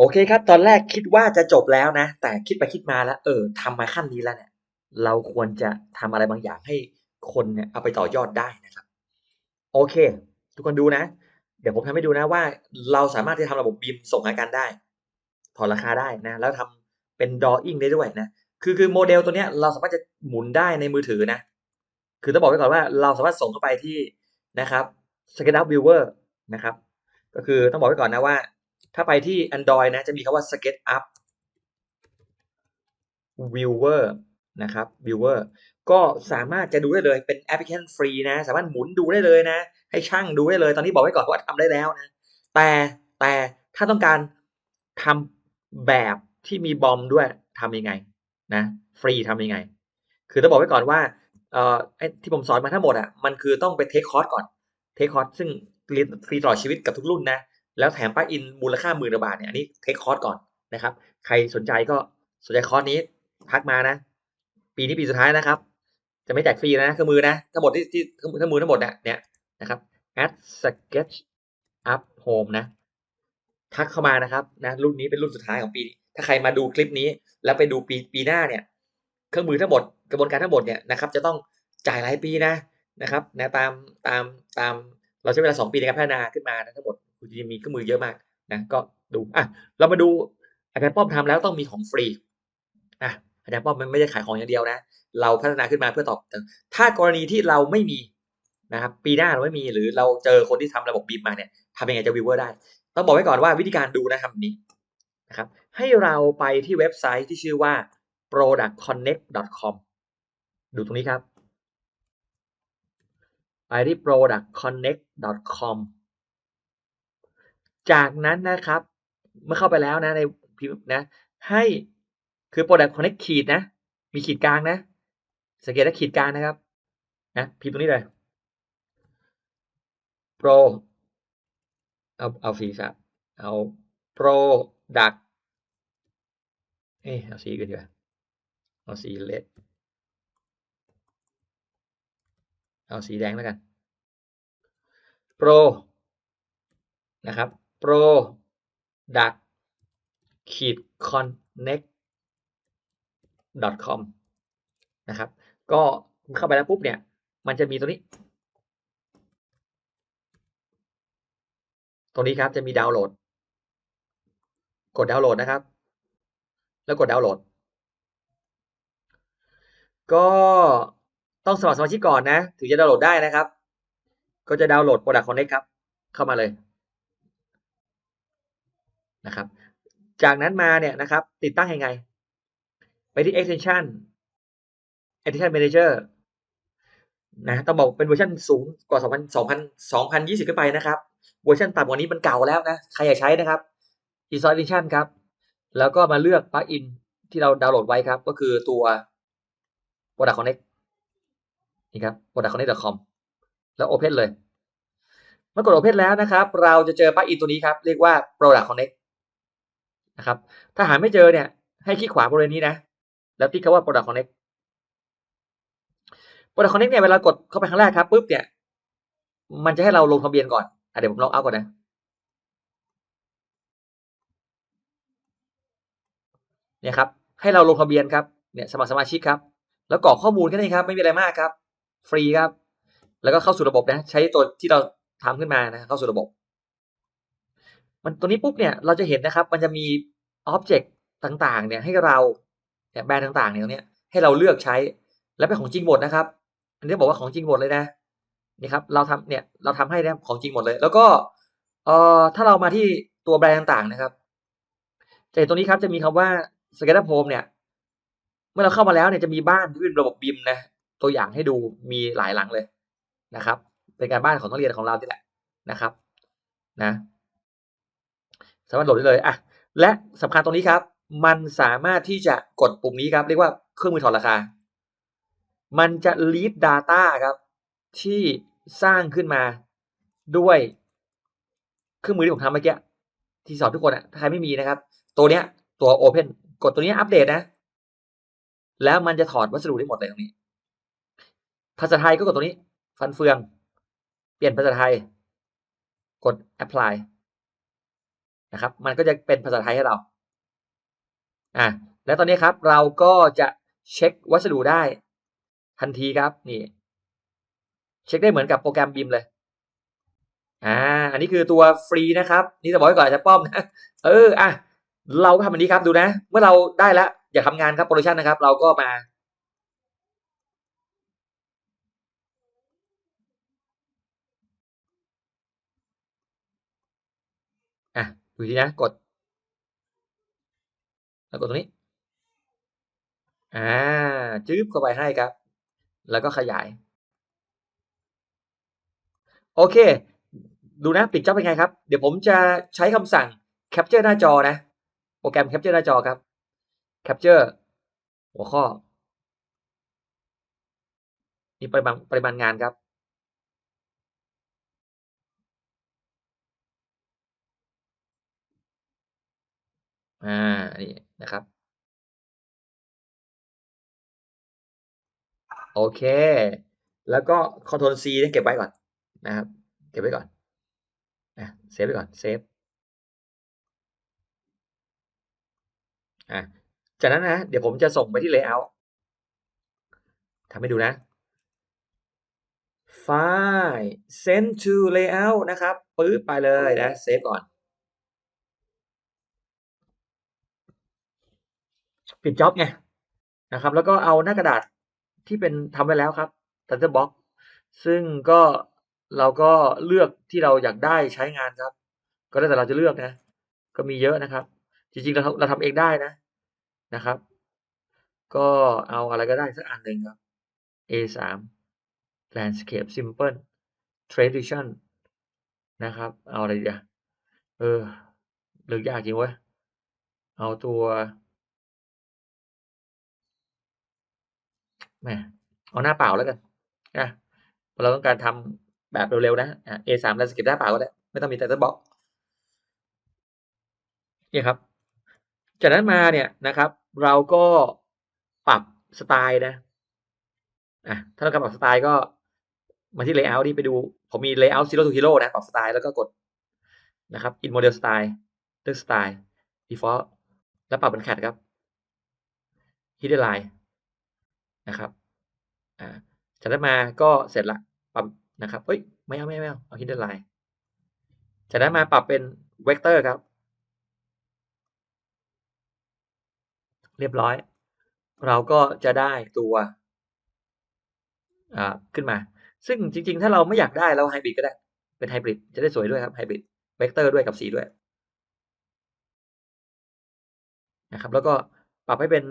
โอเคครับ ตอนแรกคิดว่าจะจบแล้วนะ แต่คิดไปคิดมาแล้ว เออทำมาขั้นนี้แล้วเนี่ย เราควรจะทำอะไรบางอย่างให้คนเนี่ยเอาไปต่อยอดได้นะครับ โอเค ทุกคนดูนะ เดี๋ยวผมทำให้ดูนะว่า เราสามารถที่จะทำระบบบีมส่งหากันได้ ถอดราคาได้นะ แล้วทำเป็น drawing ได้ด้วยนะ คือคือโมเดลตัวเนี้ยเราสามารถจะหมุนได้ในมือถือนะ คือต้องบอกไว้ก่อนว่าเราสามารถส่งเข้าไปที่นะครับ SketchUp Viewer นะครับ ก็คือต้องบอกไว้ก่อนนะว่า ถ้าไปที่ Android นะจะมีคำว่า SketchUp Viewer นะครับ Viewer ก็สามารถจะดูได้เลยเป็นแอปพลิเคชันฟรีนะ สามารถหมุนดูได้เลยนะ ให้ช่างดูได้เลย ตอนนี้บอกไว้ก่อนว่าทำได้แล้วนะ แต่แต่ถ้าต้องการทำแบบที่มีบอมด้วยทำยังไงนะฟรีทำยังไง คือต้องบอกไว้ก่อนว่าเอ่อที่ผมสอนมาทั้งหมดอะมันคือต้องไปเทคคอร์สก่อนเทคคอร์สซึ่งเรียนฟรีตลอดชีวิตกับทุกรุ่นนะ แล้วแถมปลั๊กอินมูลค่าหมื่นบาทเนี่ยอันนี้เทคคอร์สก่อนนะครับ ใครสนใจก็สนใจคอร์สนี้ทักมานะ ปีนี้ปีสุดท้ายนะครับ จะไม่แจกฟรีนะเครื่องมือนะทั้งหมดที่ที่เครื่องมือทั้งหมดเนี่ยเนี่ยนะครับ at sketch up home นะ ทักเข้ามานะครับนะรุ่นนี้เป็นรุ่นสุดท้ายของปี ถ้าใครมาดูคลิปนี้ แล้วไปดูปีปีหน้าเนี่ย เครื่องมือทั้งหมดกระบวนการทั้งหมดเนี่ยนะครับ จะต้องจ่ายรายปีนะนะครับนะตามตามตามเราใช้เวลาสองปีในการพัฒนาขึ้นมานะทั้งหมด คุณจะมีเครื่องมือเยอะมากนะก็ดูอะเรามาดูอาจารย์ป้อมทำแล้วต้องมีของฟรีอะอาจารย์ป้อมมันไม่ได้ขายของอย่างเดียวนะ เราพัฒนาขึ้นมาเพื่อตอบถ้ากรณีที่เราไม่มีนะครับปีหน้าเราไม่มีหรือเราเจอคนที่ทำระบบบีมมาเนี่ยทำยังไงจะวิวเวอร์ได้ ต้องบอกไว้ก่อนว่าวิธีการดูนะครับนี้นะครับให้เราไปที่เว็บไซต์ที่ชื่อว่า productconnect.com ดูตรงนี้ครับ ไปที่ productconnect.com จากนั้นนะครับ เมื่อเข้าไปแล้วนะในพิมพ์นะ ให้คือ product connect ขีดนะ มีขีดกลางนะ สังเกตว่าขีดกลางนะครับนะพิมพ์ตรงนี้เลย pro เอาเอาสีสับเอา product เอ๊ะเอาสีกันดีกว่าเอาสีเลดเอาสีแดงแล้วกัน pro นะครับ pro duct ขีด connect com นะครับ ก็เข้าไปแล้วปุ๊บเนี่ย มันจะมีตรงนี้ ตรงนี้ครับจะมีดาวน์โหลด กดดาวน์โหลดนะครับ แล้วกดดาวน์โหลด ก็ต้องสมัครสมาชิกก่อนนะ ถึงจะดาวน์โหลดได้นะครับ ก็จะดาวน์โหลด Product Connect ครับ เข้ามาเลย นะครับ จากนั้นมาเนี่ยนะครับ ติดตั้งยังไง ไปที่ extension extension manager นะต้องบอกเป็นเวอร์ชันสูงกว่า 2000 2000 2020 ขึ้นไปนะครับ เวอร์ชันต่ำกว่านี้มันเก่าแล้วนะ ใครอยากใช้นะครับ install edition ครับ แล้วก็มาเลือก plugin ที่เราดาวน์โหลดไว้ครับ ก็คือตัว product connect นี่ครับ productconnect.com แล้ว open เลยเมื่อกด open แล้วนะครับ เราจะเจอ plugin ตัวนี้ครับ เรียกว่า product connect นะครับ ถ้าหาไม่เจอเนี่ย ให้คลิกขวาบริเวณนี้นะ แล้วติ๊กคำว่า product connect product connect เนี่ยเวลากดเข้าไปครั้งแรกครับปุ๊บเนี่ย มันจะให้เราลงทะเบียนก่อนอเดี๋ยวผมล็องเอาก่อนนะเนี่ยครับ ให้เราลงทะเบียนครับ เนี่ยสมัครสมาชิกครับ แล้วกรอกข้อมูลแค่นี้ครับ ไม่มีอะไรมากครับ ฟรีครับ แล้วก็เข้าสู่ระบบนะ ใช้ตัวที่เราทำขึ้นมานะ เข้าสู่ระบบ มันตัวนี้ปุ๊บเนี่ยเราจะเห็นนะครับ มันจะมีอ็อบเจกต์ต่างๆ เนี่ยให้เราเนี่ยแบรนด์ต่างๆเนี่ยตรงนี้ให้เราเลือกใช้และเป็นของจริงหมดนะครับ อันนี้บอกว่าของจริงหมดเลยนะนี่ครับเราทำเนี่ยเราทำให้นะของจริงหมดเลย แล้วก็เอ่อถ้าเรามาที่ตัวแบรนด์ต่างๆนะครับจะเห็นตรงนี้ครับจะมีคำว่า s k e t u p Home เนี่ย เมื่อเราเข้ามาแล้วเนี่ยจะมีบ้านที่เป็นระบบบิมนะตัวอย่างให้ดูมีหลายหลังเลยนะครับ เป็นการบ้านของนักเรียนของเราที่แหละนะครับ นะ สามารถโหลดได้เลยอะและสำคัญตรงนี้ครับ มันสามารถที่จะกดปุ่มนี้ครับ เรียกว่าเครื่องมือถอดราคา มันจะ read data ครับ ที่สร้างขึ้นมาด้วยเครื่องมือที่ผมทำเมื่อกี้ที่สอนทุกคนอะถ้าใครไม่มีนะครับ ตัวเนี้ยตัว Open กดตัวนี้อัปเดตนะ แล้วมันจะถอดวัสดุได้หมดเลยตรงนี้ ภาษาไทยก็กดตัวนี้ ฟันเฟือง เปลี่ยนภาษาไทย กด apply นะครับ มันก็จะเป็นภาษาไทยให้เราอะแล้วตอนนี้ครับเราก็จะเช็ควัสดุได้ ทันทีครับนี่เช็คได้เหมือนกับโปรแกรมบิมเลยอ่าอันนี้คือตัวฟรีนะครับ นี่จะบอกไว้ก่อนจะป้อมนะเอออะเราก็ทำอันนี้ครับดูนะ เมื่อเราได้แล้วอยากทำงานครับโปรดักชันนะครับ เราก็มา อะดูทีนะกด แล้วกดตรงนี้ อ่าจื๊บเข้าไปให้ครับ แล้วก็ขยาย โอเค ดูนะปิดจ็อบเป็นไงครับ เดี๋ยวผมจะใช้คำสั่ง capture หน้าจอนะ โปรแกรม capture หน้าจอครับ capture หัวข้อนี่ปริมาณปริมาณงานครับ อ่า นี่นะครับ โอเค แล้วก็ Ctrl C เนี่ยเก็บไว้ก่อนนะครับ เก็บไว้ก่อนอะเซฟไว้ก่อน เซฟอะจากนั้นนะ เดี๋ยวผมจะส่งไปที่ Layout ทำให้ดูนะ ไฟล์ send to layout นะครับปึ๊บไปเลยนะ เซฟก่อน ปิดจ็อบไงนะครับ แล้วก็เอาหน้ากระดาษที่เป็นทำไว้แล้วครับ Title Box ซึ่งก็เราก็เลือกที่เราอยากได้ใช้งานครับ ก็แล้วแต่เราจะเลือกนะ ก็มีเยอะนะครับ จริงๆเราเราทำเองได้นะนะครับ ก็เอาอะไรก็ได้สักอันหนึ่งครับ A3 landscape simple tradition นะครับ เอาอะไรดีอะเออเลือกยากจริงเว้ย เอาตัว แหมเอาหน้าเปล่าแล้วกันนะเราต้องการทำแบบเร็วๆนะอะ A3 landscape หน้าเปล่าก็ได้ไม่ต้องมี title box เนี่ยครับ จากนั้นมาเนี่ยนะครับ เราก็ปรับสไตล์นะอะถ้าเราการปรับสไตล์ก็มาที่ layout นี่ไปดู ผมมี layout zero to hero นะปรับสไตล์แล้วก็กดนะครับ in model style เลือกสไตล์ default แล้วปรับบรรทัดครับ hidden line นะครับอ่าจากนั้นมาก็เสร็จละปรับนะครับเฮ้ยไม่เอาไม่เอาไม่เอาเอา hidden line จากนั้นมาปรับเป็น vector ครับ เรียบร้อย เราก็จะได้ตัวอ่าขึ้นมา ซึ่งจริง ๆ ถ้าเราไม่อยากได้เราไฮบริดก็ได้ เป็นไฮบริดจะได้สวยด้วยครับไฮบริดเวกเตอร์ด้วยกับสีด้วยนะครับ แล้วก็ปรับให้เป็น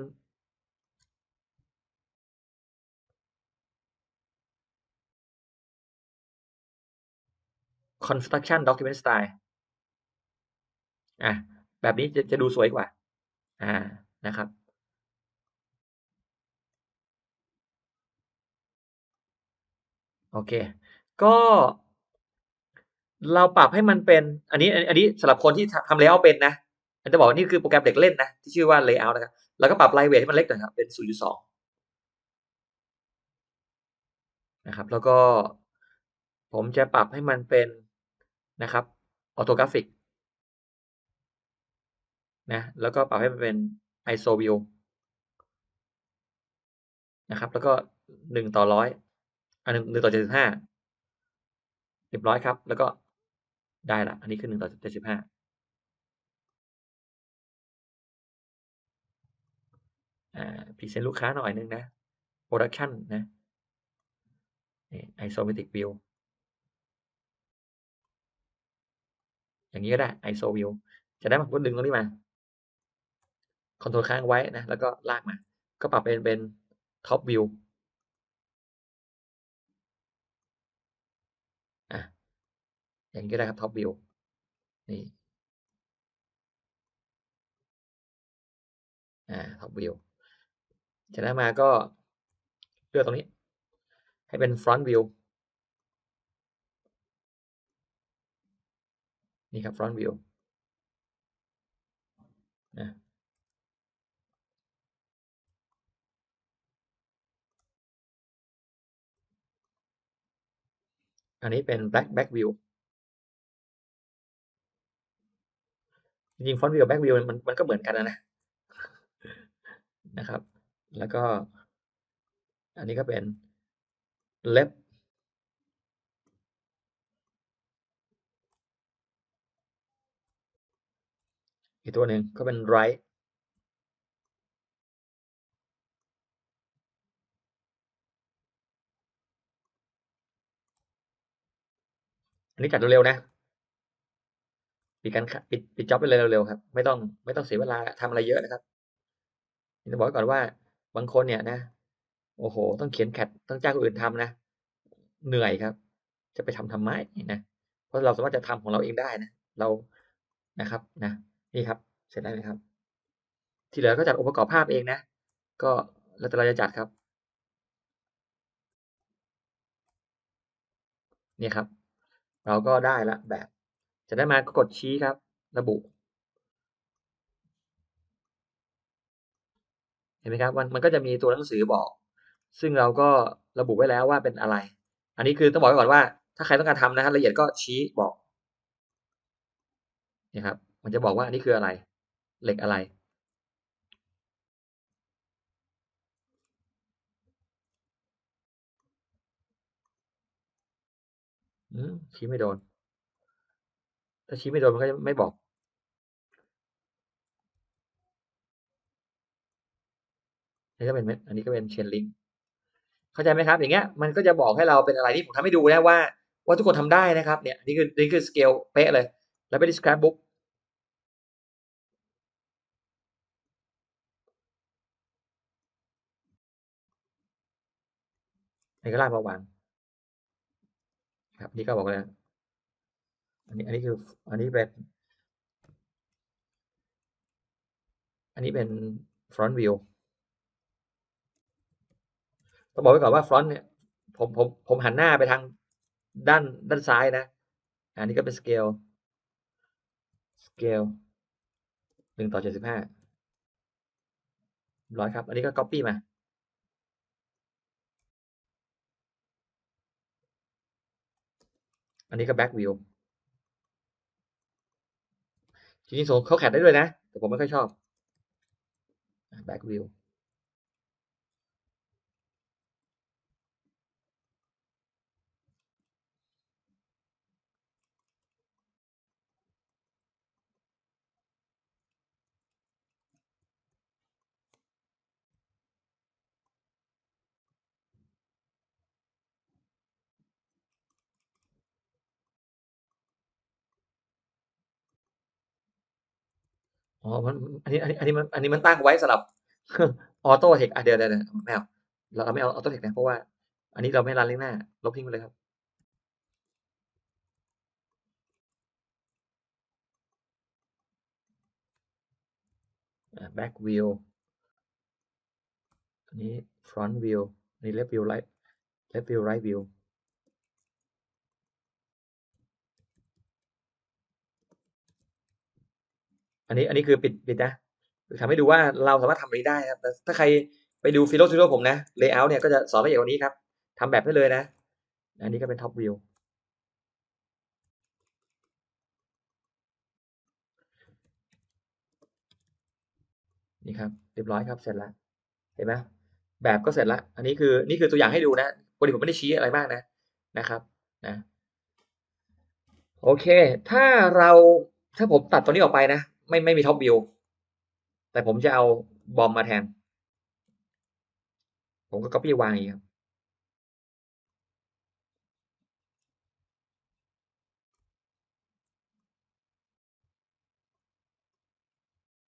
construction document style อะแบบนี้จะจะดูสวยกว่า อ่านะครับ โอเค ก็เราปรับให้มันเป็น อันนี้ อันนี้สำหรับคนที่ทำ layout เป็นนะมันจะบอกว่านี่คือโปรแกรมเด็กเล่นนะ ที่ชื่อว่า layout นะครับ แล้วก็ปรับ light weight ให้มันเล็กหน่อยครับ เป็น 0.2 นะครับ แล้วก็ผมจะปรับให้มันเป็น นะครับ orthographic นะแล้วก็ปรับให้มันเป็น iso view นะครับ แล้วก็หนึ่งต่อร้อยอันหนึ่งหนึ่งต่อเจ็ดสิบห้าเรียบร้อยครับ แล้วก็ได้ละ อันนี้คือหนึ่งต่อเจ็ดสิบห้าอ่าพรีเซนต์ลูกค้าหน่อยนึงนะ production นะ isometric view อย่างนี้ก็ได้ iso view จะได้มาก็ดึงตรงนี้มา คอนโทรลค้างไว้นะ แล้วก็ลากมา ก็ปรับเป็นเป็น top view อะ อย่างนี้ก็ได้ครับ top view นี่ อ่า top view จากนั้นมาก็เลือกตรงนี้ ให้เป็น front view นี่ครับ front view นะอันนี้เป็น black back view จริงๆ front view กับ back view มันมันก็เหมือนกันนะ นะนะครับ แล้วก็ อันนี้ก็เป็น left อีกตัวหนึ่งก็เป็น right อันนี้จัดเร็วๆนะปิดกันค่ะปิดปิดจ็อบไปเลยเร็วๆครับ ไม่ต้องไม่ต้องเสียเวลาทำอะไรเยอะนะครับจะบอกก่อนว่าบางคนเนี่ยนะ โอ้โห ต้องเขียนแคดต้องจ้างคนอื่นทำนะเหนื่อยครับ จะไปทำทำไมนะเพราะเราสามารถจะทำของเราเองได้นะ เรานะครับนะ นี่ครับ เสร็จแล้วนะครับ ที่เหลือก็จัดองค์ประกอบภาพเองนะ ก็แล้วแต่เราจะจัดครับ นี่ครับ เราก็ได้ละแบบ จะได้มากดชี้ครับ ระบุ เห็นไหมครับมันมันก็จะมีตัวหนังสือบอก ซึ่งเราก็ระบุไว้แล้วว่าเป็นอะไร อันนี้คือต้องบอกไว้ก่อนว่า ถ้าใครต้องการทำนะครับละเอียดก็ชี้บอกนี่ครับ มันจะบอกว่าอันนี้คืออะไร เหล็กอะไร ชี้ไม่โดน ถ้าชี้ไม่โดนมันก็ไม่บอก นี่ก็เป็นอันนี้ก็เป็นเชนลิงเข้าใจไหมครับ อย่างเงี้ย มันก็จะบอกให้เราเป็นอะไรที่ผมทำให้ดูนะว่า ว่าทุกคนทำได้นะครับ เนี่ย นี่คือนี่คือสเกลเป๊ะเลย แล้วไปที่ scrapbook นี่ก็ลากมาวางครับนี่ก็บอกเลยอันนี้อันนี้คืออันนี้เป็น อันนี้เป็น front view ต้องบอกไว้ก่อนว่า front เนี่ยผมผมผมหันหน้าไปทางด้านด้านซ้ายนะ อันนี้ก็เป็น scale scale หนึ่งต่อเจ็ดสิบห้าร้อยครับ อันนี้ก็ copy มา อันนี้ก็ back view จริงๆเขาแคดได้ด้วยนะ แต่ผมไม่ค่อยชอบ back view อ๋อมันอันนี้อันนี้อันนี้มันอันนี้มันตั้งไว้สำหรับออโต้เทคอะเดี๋ยวเดี๋ยวเดี๋ยวไม่เอาเราเราไม่เอาออโต้เทคนะเพราะว่า อันนี้เราไม่รันเล่งหน้า ลบทิ้งไปเลยครับ back view อันนี้ front view อันนี้ left view right left view right view อันนี้อันนี้คือปิดปิดนะทำให้ดูว่าเราสามารถทำนี้ได้ครับแต่ถ้าใครไปดูฟิโลซิโลผมนะ layout เนี่ยก็จะสอนละเอียดกว่านี้ครับทำแบบได้เลยนะ อันนี้ก็เป็น top view นี่ครับเรียบร้อยครับเสร็จแล้วเห็นไหมแบบก็เสร็จแล้ว อันนี้คือนี่คือตัวอย่างให้ดูนะปกติผมไม่ได้ชี้อะไรมากนะนะครับนะโอเค ถ้าเราถ้าผมตัดตัวนี้ออกไปนะ ไม่ไม่มีท็อปวิวแต่ผมจะเอาบอมมาแทน ผมก็ copy วางอย่างนี้ครับ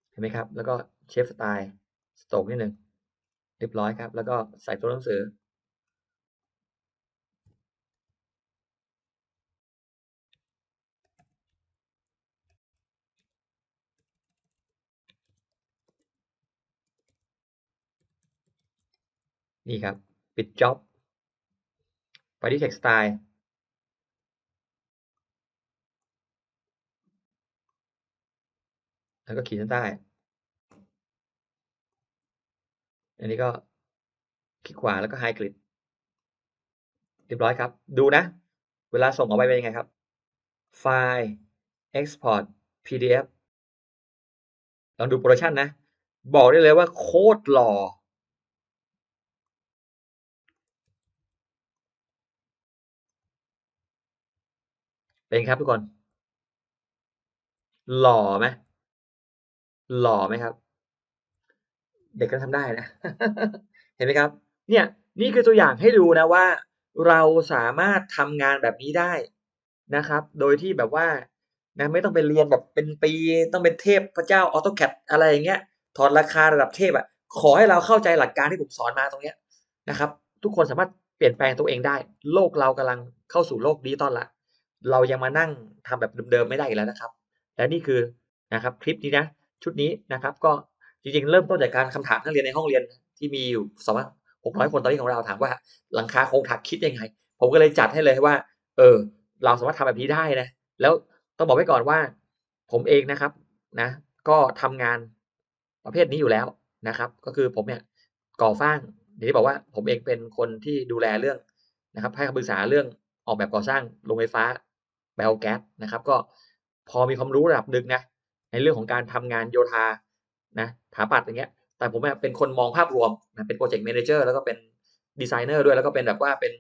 เห็นไหมครับ แล้วก็เชฟสไตล์สโตกนิดหนึ่งเรียบร้อยครับ แล้วก็ใส่ตัวหนังสือ นี่ครับ ปิดจ็อบไปที่ text style แล้วก็ขีดเส้นใต้อันนี้ก็คลิกขวาแล้วก็ไฮกริดเรียบร้อยครับ ดูนะ เวลาส่งออกไปเป็นยังไงครับ ไฟล์ export pdf ลองดูโปรดักชันนะ บอกได้เลยว่าโคตรหล่อ เป็นครับทุกคน หล่อไหมหล่อไหมครับ เด็กก็ทำได้นะ เห็นไหมครับ เนี่ยนี่คือตัวอย่างให้ดูนะว่า เราสามารถทำงานแบบนี้ได้นะครับ โดยที่แบบว่านะไม่ต้องไปเรียนแบบเป็นปีต้องเป็นเทพพระเจ้า AutoCAD อะไรอย่างเงี้ยถอดราคาระดับเทพอะขอให้เราเข้าใจหลักการที่ผมสอนมาตรงเนี้ยนะครับ ทุกคนสามารถเปลี่ยนแปลงตัวเองได้ โลกเรากำลังเข้าสู่โลกดิจิตอลละ เรายังมานั่งทำแบบเดิมๆไม่ได้อีกแล้วนะครับ และนี่คือนะครับคลิปนี้นะ ชุดนี้นะครับ ก็จริงๆ เริ่มต้นจากการคำถามนักเรียนในห้องเรียนที่มีอยู่สองหกร้อยคนตอนนี้ของเราถามว่าหลังคาโครงถักคิดยังไง ผมก็เลยจัดให้เลยว่า เออ เราสามารถทำแบบนี้ได้นะ แล้วต้องบอกไว้ก่อนว่า ผมเองนะครับนะ ก็ทำงานประเภทนี้อยู่แล้วนะครับ ก็คือผมเนี่ยก่อสร้างอย่างที่บอกว่าผมเองเป็นคนที่ดูแลเรื่องนะครับให้คำปรึกษาเรื่องออกแบบก่อสร้างโรงไฟฟ้า ไบโอแก๊สนะครับก็พอมีความรู้ระดับหนึ่งนะในเรื่องของการทำงานโยธานะถาปัดอย่างเงี้ย แต่ผมเป็นคนมองภาพรวมนะเป็นโปรเจกต์แมเนเจอร์แล้วก็เป็นดีไซเนอร์ด้วยแล้วก็เป็นแบบว่าเป็น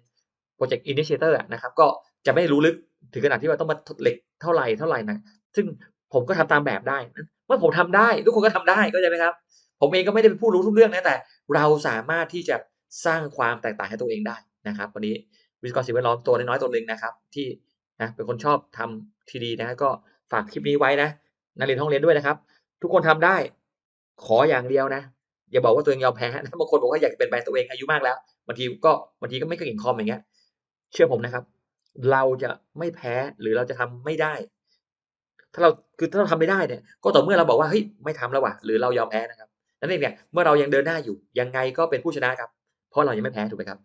โปรเจกต์อินิเชเตอร์นะครับก็จะไม่รู้ลึกถึงขนาดที่ว่าต้องมาเหล็กเท่าไหร่เท่าไหร่นะซึ่งผมก็ทำตามแบบได้เมื่อผมทำได้ทุกคนก็ทำได้ก็ใช่ไหมครับ ผมเองก็ไม่ได้เป็นผู้รู้ทุกเรื่องนะแต่ เราสามารถที่จะสร้างความแตกต่างให้ตัวเองได้นะครับ วันนี้วิศวกรสิ่งแวดล้อมตัวน้อยๆตัวหนึ่งนะครับ ที่ นะเป็นคนชอบทำทีดีนะก็ฝากคลิปนี้ไว้นะนักเรียนห้องเรียนด้วยนะครับ ทุกคนทำได้ ขออย่างเดียวนะ อย่าบอกว่าตัวเองยอมแพ้นะบางคนบอกว่าอยากเป็นแบรนด์ตัวเองอายุมากแล้วบางทีก็บางทีก็ไม่เก่งคอมอย่างเงี้ย เชื่อผมนะครับ เราจะไม่แพ้หรือเราจะทำไม่ได้ ถ้าเราคือถ้าเราทำไม่ได้เนี่ย ก็ต่อเมื่อเราบอกว่าเฮ้ยไม่ทำแล้วว่ะหรือเรายอมแพ้นะครับนั่นเองเนี่ยเมื่อเรายังเดินหน้าอยู่ยังไงก็เป็นผู้ชนะครับ เพราะเรายังไม่แพ้ถูกไหมครับ